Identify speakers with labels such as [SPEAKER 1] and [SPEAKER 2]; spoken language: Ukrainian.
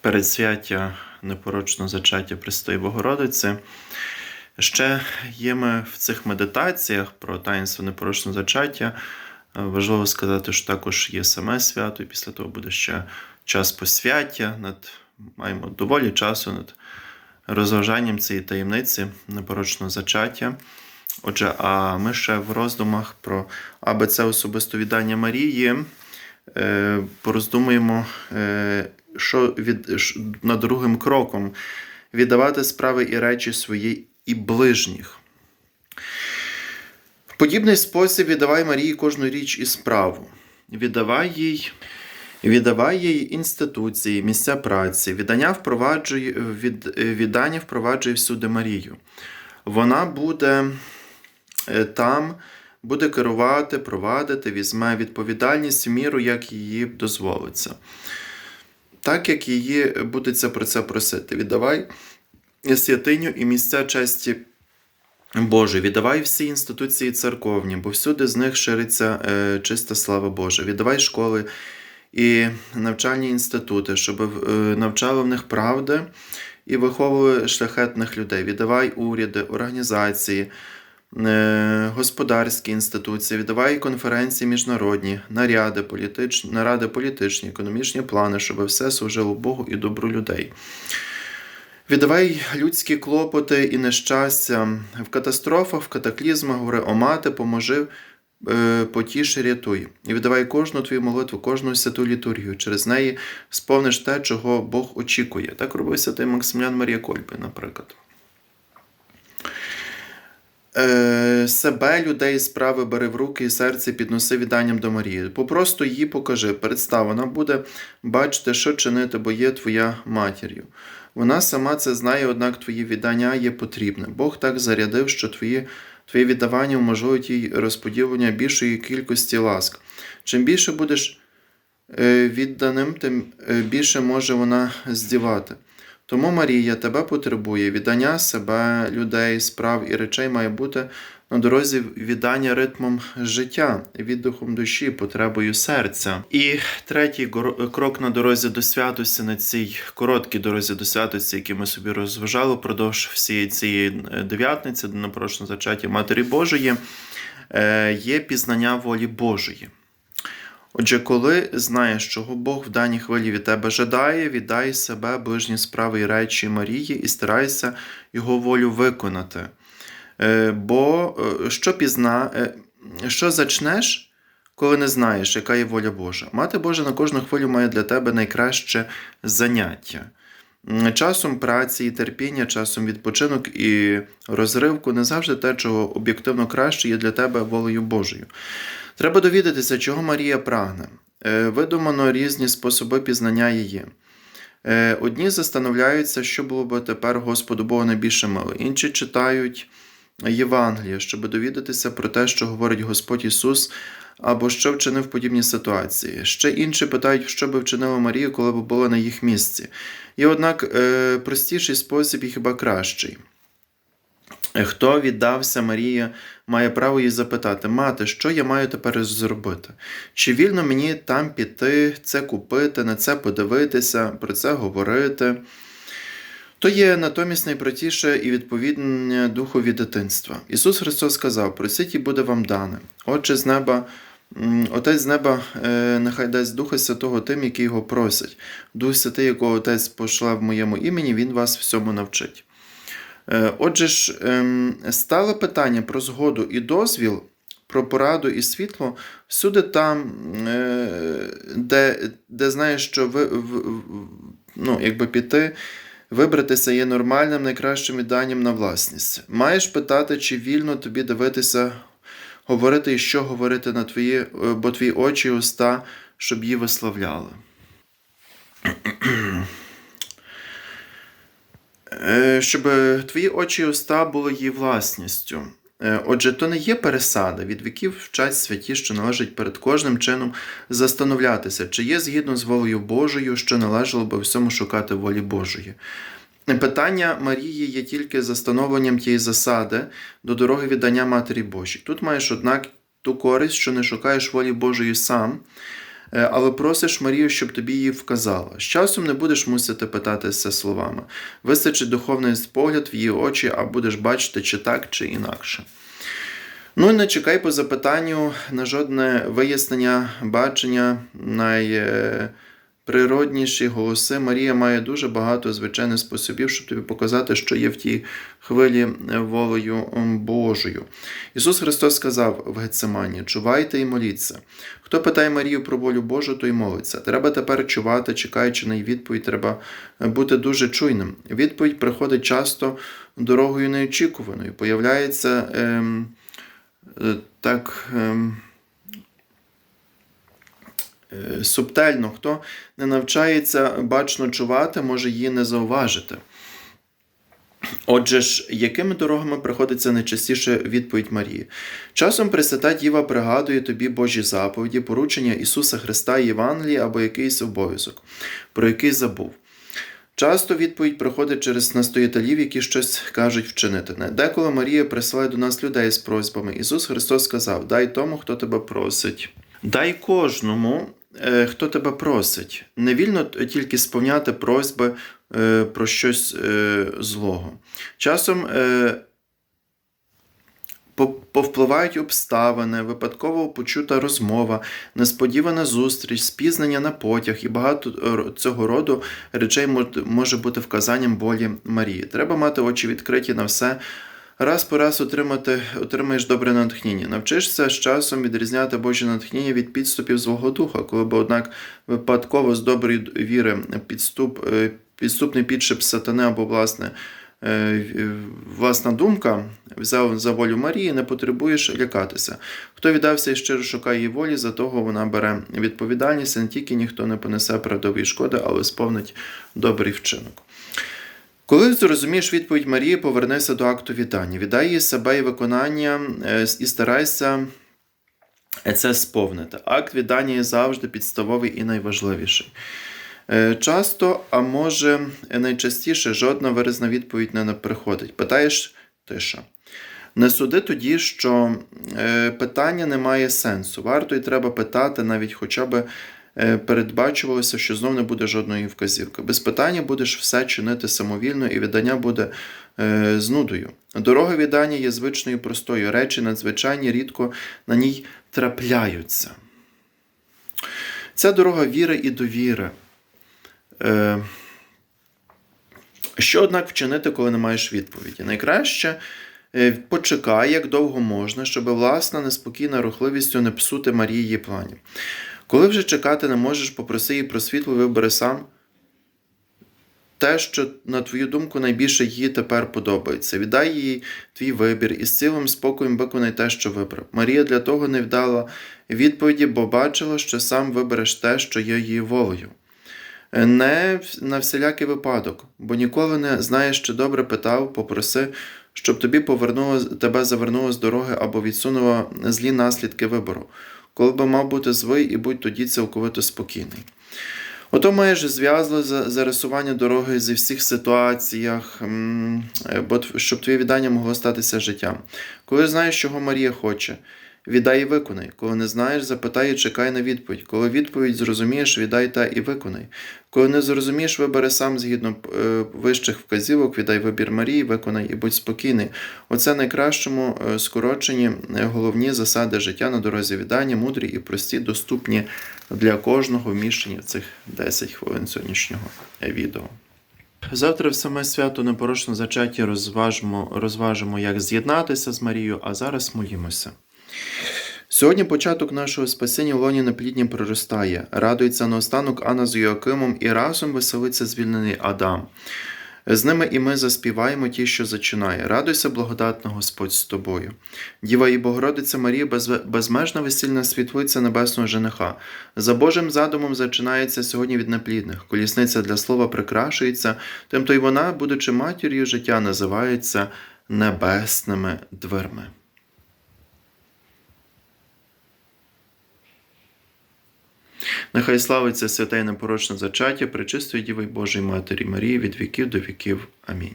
[SPEAKER 1] передсвяття непорочного зачаття Престої Богородиці. Ще є ми в цих медитаціях про таїнство непорочного зачаття. Е, Важливо сказати, що також є саме свято, і після того буде ще час посвяття. Над, маємо доволі часу над розважанням цієї таємниці непорочного зачаття. Отже, а ми ще в роздумах про АБЦ особисто віддання Марії е, пороздумуємо, е, що від, над другим кроком віддавати справи і речі свої і ближніх. В подібний спосіб віддавай Марії кожну річ і справу. Віддавай їй, віддавай їй інституції, місця праці, віддання впроваджує, від, віддання впроваджує всюди Марію. Вона буде е, там, буде керувати, провадити, візьме відповідальність в міру, як її дозволиться. Так як її будеться про це просити. Віддавай святиню і місця честі Боже, віддавай всі інституції церковні, бо всюди з них шириться е, чиста слава Божа. Віддавай школи і навчальні інститути, щоб е, навчали в них правди і виховували шляхетних людей. Віддавай уряди, організації, господарські інституції, віддавай конференції міжнародні, наряди політичні, наради політичні, економічні плани, щоб все служило Богу і добру людей. Віддавай людські клопоти і нещастя в катастрофах, в катаклізмах, говори, о мати, поможи, е, потіш, рятуй. І віддавай кожну твою молитву, кожну святу літургію. Через неї сповниш те, чого Бог очікує. Так робив святий Максимлян Марія Кольби, наприклад. Е, себе, людей, справи бери в руки і серце підноси відданням до Марії. Попросту її покажи, представ, вона буде бачити, що чинити, бо є твоя матір'ю. Вона сама це знає, однак твої віддання є потрібне. Бог так зарядив, що твої, твої віддавання уможливить їй розподілення більшої кількості ласк. Чим більше будеш е, відданим, тим е, більше може вона здівати. Тому Марія тебе потребує, віддання себе, людей, справ і речей має бути на дорозі віддання ритмом життя, віддихом душі, потребою серця. І третій крок на дорозі до святості, на цій короткій дорозі до святості, які ми собі розважали впродовж всієї цієї е, дев'ятниці, до напрошного зачаття Матері Божої, е, є пізнання волі Божої. Отже, коли знаєш, чого Бог в даній хвилі від тебе жадає, віддай себе ближні справи і речі Марії і старайся Його волю виконати. Е, Бо е, що пізна, е, що зачнеш, коли не знаєш, яка є воля Божа? Мати Божа на кожну хвилю має для тебе найкраще заняття. Часом праці і терпіння, часом відпочинок і розривку не завжди те, чого об'єктивно краще є для тебе волею Божою. Треба довідатися, чого Марія прагне. Е, Видумано різні способи пізнання її. Е, Одні застановляються, що було б тепер Господу Богу найбільше мило. Інші читають Євангеліє, щоб довідатися про те, що говорить Господь Ісус, або що вчинив в подібній ситуації. Ще інші питають, що би вчинила Марія, коли б була на їх місці. І однак е, простіший спосіб і хіба кращий. Хто віддався Марії, має право її запитати: Мати, що я маю тепер зробити? Чи вільно мені там піти, це купити, на це подивитися, про це говорити? То є натомість найпротіше і відповідне духові дитинства. Ісус Христос сказав: просіть і буде вам дане. Отче з неба. Отець з неба е, нехай дасть Духа Святого тим, які його просять. Дух Святий, якого Отець пошле в моєму імені, Він вас всьому навчить. Е, Отже ж, ем, стало питання про згоду і дозвіл, про пораду і світло всюди там, е, де, де знаєш, що ви, ну, якби піти, вибратися є нормальним, найкращим відданням на власність. Маєш питати, чи вільно тобі дивитися, говорити і що говорити на твої, е, бо твої очі і уста, щоб її висловляли. Е, щоб твої очі і уста були її власністю. Е, Отже, то не є пересада. Від віків вчать святі, що належить перед кожним чином застановлятися, чи є згідно з волею Божою, що належало би всьому шукати волі Божої. Питання Марії є тільки застановленням тієї засади до дороги віддання Матері Божій. Тут маєш, однак, ту користь, що не шукаєш волі Божої сам, але просиш Марію, щоб тобі її вказала. З часом не будеш мусити питатися словами. Вистачить духовний погляд в її очі, а будеш бачити, чи так, чи інакше. Ну і не чекай по запитанню на жодне вияснення, бачення, найприродніші голоси. Марія має дуже багато звичайних способів, щоб тобі показати, що є в тій хвилі волею Божою. Ісус Христос сказав в Гецемані: чувайте і моліться. Хто питає Марію про волю Божу, той молиться. Треба тепер чувати, чекаючи на її відповідь, треба бути дуже чуйним. Відповідь приходить часто дорогою неочікуваною. Появляється. Ем, е, так ем, е, субтельно, хто не навчається бачно чувати, може її не зауважити. Отже ж, якими дорогами приходиться найчастіше відповідь Марії? Часом Пресвята Діва пригадує тобі Божі заповіді, поручення Ісуса Христа Євангелії або якийсь обов'язок, про який забув. Часто відповідь приходить через настоятелів, які щось кажуть вчинити. Деколи Марія присилає до нас людей з просьбами. Ісус Христос сказав: Дай тому, хто тебе просить. Дай кожному, е, хто тебе просить. Не вільно тільки сповняти просьби е, про щось е, злого. Часом е, повпливають обставини, випадково почута розмова, несподівана зустріч, спізнення на потяг і багато цього роду речей може бути вказанням волі Марії. Треба мати очі відкриті на все. Раз по раз отримати, отримаєш добре натхнення. Навчишся з часом відрізняти Боже натхнення від підступів злого духа, коли б, однак, випадково з доброї віри підступ, е, підступний підшип сатани або власне е, власна думка взяв за волю Марії, не потребуєш лякатися. Хто віддався і щиро шукає її волі, за того вона бере відповідальність, не тільки ніхто не понесе правдової шкоди, але сповнить добрий вчинок. Коли зрозумієш відповідь Марії, повернися до акту вітання. Віддай їй себе і виконання е, і старайся це сповнити. Акт віддання є завжди підставовий і найважливіший. Е, Часто, а може найчастіше, жодна виразна відповідь не приходить. Питаєш тиша. Не суди тоді, що е, питання не має сенсу. Варто і треба питати, навіть хоча б е, передбачувалося, що знов не буде жодної вказівки. Без питання будеш все чинити самовільно, і віддання буде е, з нудою. Дорога віддання є звичною простою. Речі надзвичайні рідко на ній трапляються. Це дорога віри і довіри. Е, що, однак, вчинити, коли не маєш відповіді? Найкраще е, почекай, як довго можна, щоб власна неспокійна рухливістю не псути Марії її планів. Коли вже чекати не можеш, попроси її про світло, вибери сам те, що, на твою думку, найбільше їй тепер подобається. Віддай їй твій вибір і з цілим спокоєм виконай те, що вибрав. Марія для того не вдала відповіді, бо бачила, що сам вибереш те, що є її волею. Не на всілякий випадок, бо ніколи не знаєш, чи добре питав, попроси, щоб тобі повернуло, тебе завернуло з дороги або відсунуло злі наслідки вибору. Коли би мав бути звий і будь тоді цілковито спокійний. Ото маєш зв'язло за- зарисування дороги зі всіх ситуаціях, е, щоб твоє віддання могло статися життям. Коли знаєш, чого Марія хоче, віддай і виконай. Коли не знаєш, запитай і чекай на відповідь. Коли відповідь зрозумієш, віддай та і виконай. Коли не зрозумієш, вибери сам згідно е, вищих вказівок, віддай вибір Марії, виконай і будь спокійний. Оце найкращому е, скорочені е, головні засади життя на дорозі віддання, мудрі і прості, доступні для кожного вміщення в цих 10 хвилин сьогоднішнього відео. Завтра в саме свято непорочно зачаті розважимо, розважимо, як з'єднатися з Марією, а зараз молімося. Сьогодні початок нашого спасіння в лоні неплідні проростає. Радується наостанок Анна з Йоакимом і разом веселиться звільнений Адам. З ними і ми заспіваємо ті, що зачинає. Радуйся, благодатна Господь з тобою. Діва і Богородиця Марія безмежна весільна світлиця небесного жениха. За Божим задумом зачинається сьогодні від неплідних. Колісниця для слова прикрашується, тим то й вона, будучи матір'ю життя, називається небесними дверми. Нехай славиться святе і непорочне зачаття, пречистої Діви Божої Матері Марії від віків до віків. Амінь.